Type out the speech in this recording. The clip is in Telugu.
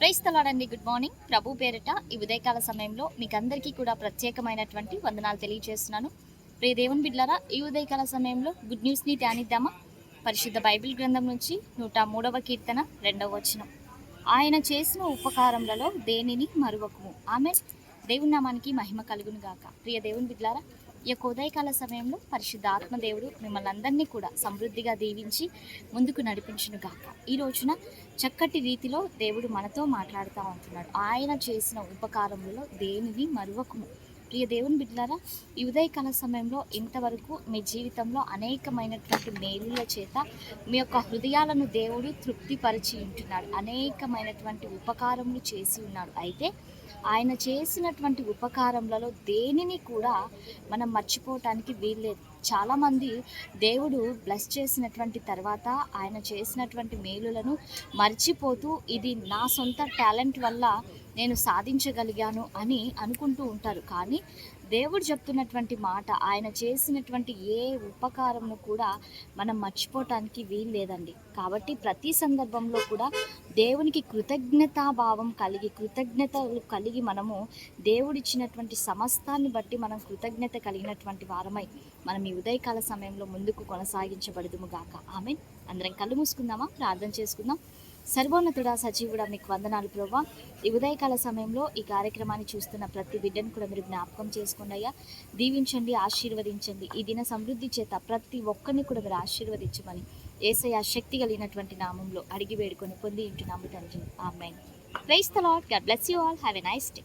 ప్రైస్తలాడండి గుడ్ మార్నింగ్ ప్రభు పేరిట ఈ ఉదయకాల సమయంలో మీకు అందరికీ కూడా ప్రత్యేకమైనటువంటి వందనాలు తెలియజేస్తున్నాను. ప్రియ దేవుని బిడ్లారా ఈ ఉదయకాల సమయంలో గుడ్ న్యూస్ని ధ్యానిద్దామా? పరిశుద్ధ బైబిల్ గ్రంథం నుంచి నూట మూడవ కీర్తన రెండవ వచనం. ఆయన చేసిన ఉపకారములలో దేనిని మరువకుము? ఆమె దేవుని నామానికి మహిమ కలుగును గాక ప్రియ దేవుని బిడ్లారా ఈ యొక్క ఉదయకాల సమయంలో పరిశుద్ధ ఆత్మదేవుడు మిమ్మల్ని అందరినీ కూడా సమృద్ధిగా దీవించి ముందుకు నడిపించును గాక ఈ రోజున చక్కటి రీతిలో దేవుడు మనతో మాట్లాడుతూ ఉంటున్నాడు. ఆయన చేసిన ఉపకారములలో దేనిని మరువకము? ప్రియ దేవుని బిడ్డలారా ఈ ఉదయకాల సమయంలో ఇంతవరకు మీ జీవితంలో అనేకమైనటువంటి మేలుల చేత మీ యొక్క హృదయాలను దేవుడు తృప్తిపరిచి ఉంటున్నాడు. అనేకమైనటువంటి ఉపకారములు చేసి ఉన్నాడు. అయితే ఆయన చేసినటువంటి ఉపకారములలో దేనిని కూడా మనం మర్చిపోవటానికి వీల్లేదు. చాలామంది దేవుడు బ్లెస్ చేసినటువంటి తర్వాత ఆయన చేసినటువంటి మేలులను మర్చిపోతూ ఇది నా సొంత టాలెంట్ వల్ల నేను సాధించగలిగాను అని అనుకుంటూ ఉంటారు. కానీ దేవుడు చెప్తున్నటువంటి మాట ఆయన చేసినటువంటి ఏ ఉపకారమును కూడా మనం మర్చిపోవటానికి వీలు లేదండి. కాబట్టి ప్రతి సందర్భంలో కూడా దేవునికి కృతజ్ఞతాభావం కలిగి కృతజ్ఞతలు కలిగి మనము దేవుడిచ్చినటువంటి సమస్తాన్ని బట్టి మనం కృతజ్ఞత కలిగినటువంటి వారమై మనం ఈ ఉదయకాల సమయంలో ముందుకు కొనసాగించబడదుము గాక. ఆమె అందరం కళ్ళు మూసుకుందామా? ప్రార్థన చేసుకుందాం. సర్వోన్నతుడా సజీవుడా మీకు వందనాలు ప్రభా. ఈ ఉదయకాల సమయంలో ఈ కార్యక్రమాన్ని చూస్తున్న ప్రతి బిడ్డను కూడా మీరు జ్ఞాపకం చేసుకోండి అయ్యా దీవించండి ఆశీర్వదించండి. ఈ దిన సమృద్ధి చేత ప్రతి ఒక్కరిని కూడా మీరు ఆశీర్వదించమని ఏసయ శక్తి కలిగినటువంటి నామంలో అడిగి వేడుకొని పొంది ఇంటున్నాము తండ్రి. Amen. Praise the lord God bless you all have a nice day